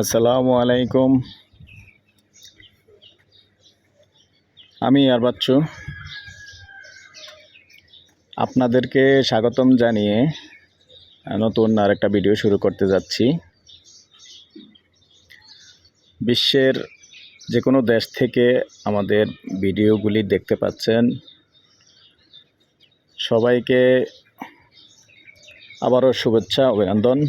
আসসালামু আলাইকুম। আমি আর বাচ্চু আপনাদেরকে স্বাগতম জানিয়ে নতুন আরেকটা ভিডিও শুরু করতে যাচ্ছি। বিশ্বের যে কোনো দেশ থেকে আমাদের ভিডিওগুলি দেখতে পাচ্ছেন। সবাইকে আবারও শুভেচ্ছা, অভিনন্দন।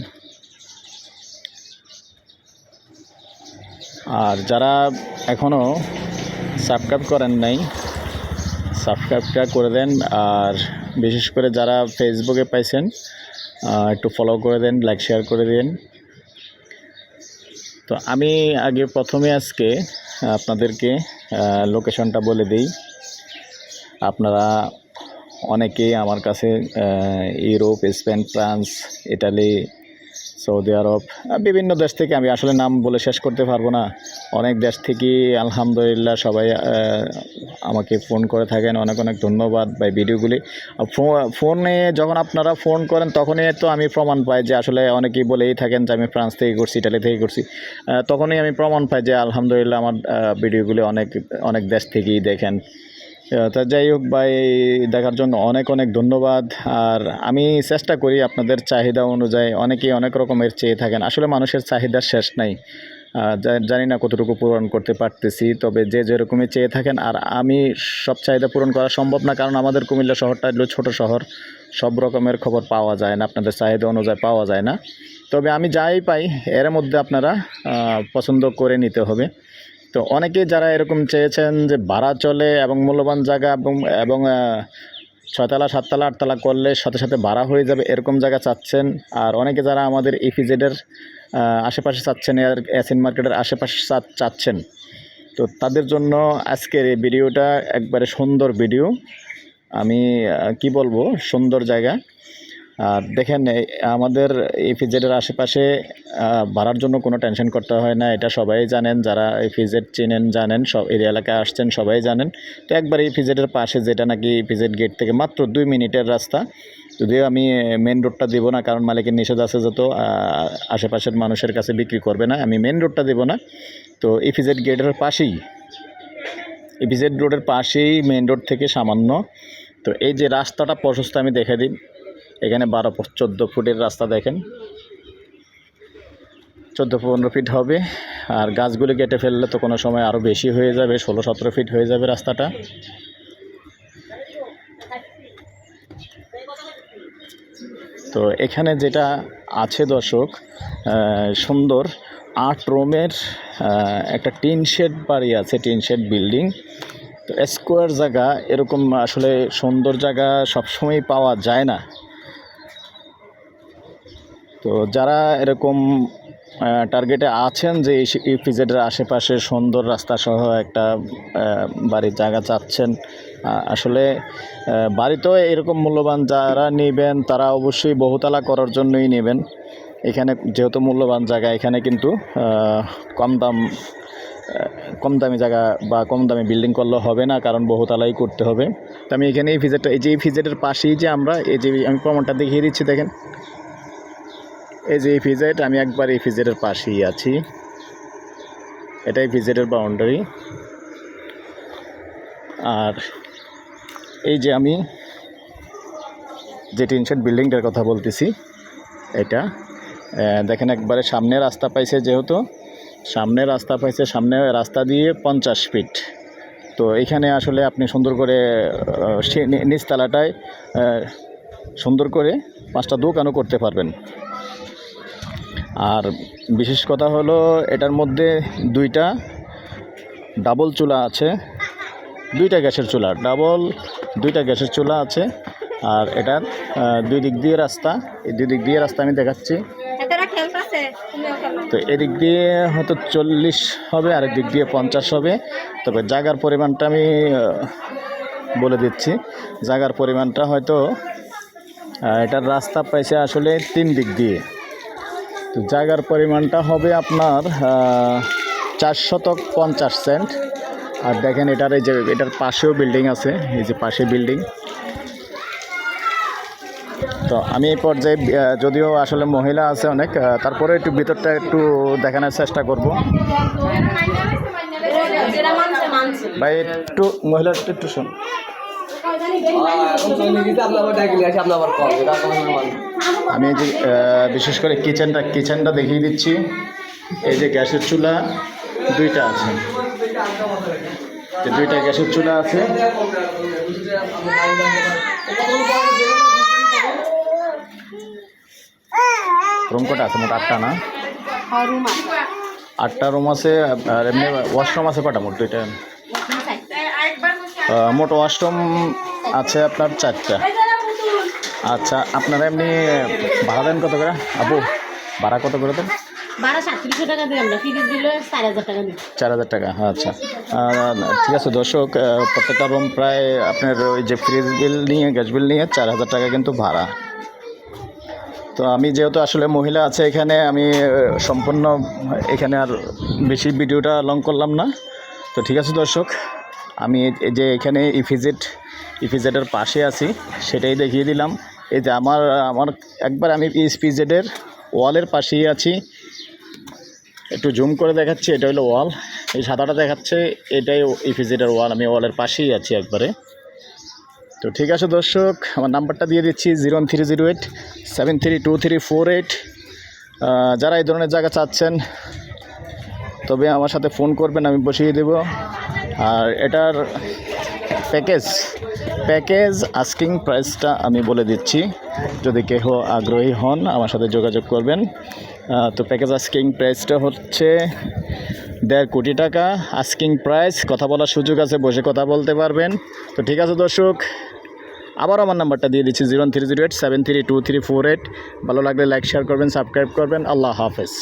আর যারা এখনও সাবস্ক্রাইব করেন নাই, সাবস্ক্রাইবটা করে দেন। আর বিশেষ করে যারা ফেসবুকে পাইছেন একটু ফলো করে দেন লাইক শেয়ার করে দিন। তো আমি আগে প্রথমে আজকে আপনাদেরকে লোকেশনটা বলে দিই। আপনারা অনেকেই আমার কাছে Europe Spain France Italy Saudi Arab বিভিন্ন দেশ থেকে আমি আসলে নাম বলে শেষ করতে পারব না। অনেক দেশ থেকেই আলহামদুলিল্লাহ সবাই আমাকে ফোন করে থাকেন। অনেক অনেক ধন্যবাদ ভাই ভিডিওগুলি। ফোনে যখন আপনারা ফোন করেন, তখনই তো আমি প্রমাণ পাই যে আসলে অনেকেই বলেই থাকেন যে আমি ফ্রান্স থেকে করছি ইটালি থেকে করছি তখনই আমি প্রমাণ পাই যে আলহামদুলিল্লাহ আমার ভিডিওগুলি অনেক অনেক দেশ থেকেই দেখেন। তা যাই হোক ভাই, দেখার জন্য অনেক অনেক ধন্যবাদ। আর আমি চেষ্টা করি আপনাদের চাহিদা অনুযায়ী অনেকেই অনেক রকমের চেয়ে থাকেন। আসলে মানুষের চাহিদা শেষ নাই। জানি না কতটুকু পূরণ করতে পারতেছি, তবে যে যেরকমই চেয়ে থাকেন, আর আমি সব চাহিদা পূরণ করা সম্ভব না, কারণ আমাদের কুমিল্লা শহরটা হলো ছোট শহর। সব রকমের খবর পাওয়া যায় না, আপনাদের চাহিদা অনুযায়ী পাওয়া যায় না। তবে আমি যাই পাই, এর মধ্যে আপনারা পছন্দ করে নিতে হবে। তো অনেকে যারা এরকম চেয়েছেন যে ভাড়া চলে এবং মূল্যবান জায়গা এবং এবং ছয়তলা, সাততলা, আটতলা করলে সাথে সাথে ভাড়া হয়ে যাবে, এরকম জায়গা চাচ্ছেন। আর অনেকে যারা আমাদের ইপিজেডের আশেপাশে চাচ্ছেন এর এসএন মার্কেটের আশেপাশে চাচ্ছেন। তো তাদের জন্য আজকের এই ভিডিওটা একবারে সুন্দর ভিডিও। আমি কি বলব? সুন্দর জায়গা। আর দেখেন আমাদের এই ফিজেটের আশেপাশে ভাড়ার জন্য কোনো টেনশন করতে হয় না, এটা সবাই জানেন। যারা এই ফিজেট চেনেন, জানেন। সব এই এলাকায় আসছেন, সবাই জানেন। তো একবার এই ফিজেটের পাশে যেটা নাকি ফিজেট গেট থেকে মাত্র দুই মিনিটের রাস্তা, যদিও আমি মেন রোডটা দেবো না, কারণ মালিকের নিষেধ আছে যত আশেপাশের মানুষের কাছে বিক্রি করবে না। আমি মেন রোডটা দেবো না। তো এই ইফিজেড গেটের পাশেই এই ইপিজেড রোডের পাশেই মেন রোড থেকে সামান্য। তো এই যে রাস্তাটা প্রশস্ত আমি দেখে দিই। এখানে বারো চোদ্দ ফুটের রাস্তা দেখেন। চোদ্দ পনেরো ফিট হবে। আর গাছগুলি কেটে ফেললে তো কোনো সময় আরও বেশি হয়ে যাবে, ষোলো, সতেরো ফিট হয়ে যাবে রাস্তাটা। তো এখানে যেটা আছে দর্শক সুন্দর আট রুমের একটা টিন শেড বাড়ি আছে, টিন শেড বিল্ডিং। তো স্কোয়ার জায়গা এরকম আসলে সুন্দর জায়গা সবসময় পাওয়া যায় না। তো যারা এরকম টার্গেটে আছেন যে ইপিজেডের আশেপাশে সুন্দর রাস্তা সহ একটা বাড়ির জায়গা চাচ্ছেন আসলে আহ, বাড়ি তো এরকম মূল্যবান যারা নেবেন তারা অবশ্যই বহুতলা করার জন্যই নেবেন। এখানে যেহেতু মূল্যবান জায়গা এখানে কিন্তু কম দাম কম দামি জায়গা বা কম দামি বিল্ডিং করলে হবে না কারণ বহুতলাই করতে হবে। তো আমি এখানে এই ফিজেটটা এই যে এই ফিজেটের পাশেই যে আমরা এই যে আমি প্রমাণটা দেখিয়ে দিচ্ছি দেখেন। এই যে এই ফিজেট, আমি একবার এই ফিজেটের পাশেই আছি। এটাই ফিজেটের বাউন্ডারি আর এই যে আমি যে টিনশেড বিল্ডিংটার কথা বলতেছি, এটা দেখেন একবারে সামনে রাস্তা পাইছে যেহেতু, সামনে রাস্তা পাইছে, সামনে রাস্তা দিয়ে পঞ্চাশ ফিট তো এখানে আসলে আপনি সুন্দর করে নিচতলাটায় সুন্দর করে পাঁচটা দোকানও করতে পারবেন। আর বিশেষ কথা হলো এটার মধ্যে দুইটা ডাবল চুলা আছে দুইটা গ্যাসের চুলা ডাবল দুইটা গ্যাসের চুলা আছে আর এটার দুই দিক দিয়ে রাস্তা এই দুই দিক দিয়ে রাস্তা আমি দেখাচ্ছি। তো এদিক দিয়ে হয়তো চল্লিশ হবে আরেক দিক দিয়ে পঞ্চাশ হবে। তবে জাগার পরিমাণটা আমি বলে দিচ্ছি। জাগার পরিমাণটা হয়তো এটার রাস্তা পাইছে আসলে তিন দিক দিয়ে। জায়গার পরিমাণটা হবে আপনার চার শতক পঞ্চাশ সেন্ট। আর দেখেন এটার এই যে, এটার পাশেও বিল্ডিং আছে, এই যে পাশে বিল্ডিং। তো আমি এই পর্যায়ে যদিও আসলে মহিলা আছে অনেক তারপরে একটু ভিতরটা একটু দেখানোর চেষ্টা করব। ভাই, একটু মহিলা একটু শোন। আমি এই যে বিশেষ করে কিচেনটা কিচেনটা দেখিয়ে দিচ্ছি। এই যে গ্যাসের চুলা দুইটা আছে। দুইটা গ্যাসের চুলা আছে। রুম কটা আছে মোট আটটা না? আটটা রুম আছে আর এমনি ওয়াশরুম আছে কটা মোট দুইটা? মোট ওয়াশরুম আছে আপনার চারটা। আচ্ছা আপনারা এমনি ভাড়া দেন কত করে? আপু ভাড়া কত করে দেন? চার হাজার টাকা হ্যাঁ আচ্ছা। ঠিক আছে দর্শক প্রত্যেকটা রুম প্রায় আপনার ওই যে ফ্রিজ বিল নিয়ে গ্যাস বিল নিয়ে চার হাজার টাকা কিন্তু ভাড়া। তো আমি যেহেতু আসলে মহিলা আছে এখানে আমি সম্পূর্ণ এখানে আর বেশি ভিডিওটা লং করলাম না। তো ঠিক আছে দর্শক আমি যে এখানে ইফিজেট ইফিজেটের পাশে আছি, সেটাই দেখিয়ে দিলাম। এই যে আমার আমার একবার আমি ইসপিজেডের ওয়ালের পাশেই আছি। একটু জুম করে দেখাচ্ছি, এটা হলো ওয়াল। এই সাদাটা দেখাচ্ছে, এটাই ইফিজেটের ওয়াল, আমি ওয়ালের পাশেই আছি একবারে। তো ঠিক আছে দর্শক, আমার নাম্বারটা দিয়ে দিচ্ছি, zero three zero eight, seven three two three four eight. যারা এই ধরনের জায়গা চাচ্ছেন, তবে আমার সাথে ফোন করবেন, আমি বসিয়ে দেব। আর এটার প্যাকেজ প্যাকেজ আস্কিং প্রাইসটা আমি বলে দিচ্ছি যদি কেহ আগ্রহী হন আমার সাথে যোগাযোগ করবেন তো প্যাকেজ আস্কিং প্রাইসটা হচ্ছে দেড় কোটি টাকা আস্কিং প্রাইস কথা বলার সুযোগ আছে বসে কথা বলতে পারবেন তো ঠিক আছে দর্শক আবার আমার নাম্বারটা দিয়ে দিচ্ছি zero three zero eight seven three two three four eight ভালো লাগলে লাইক শেয়ার করবেন সাবস্ক্রাইব করবেন আল্লাহ হাফেজ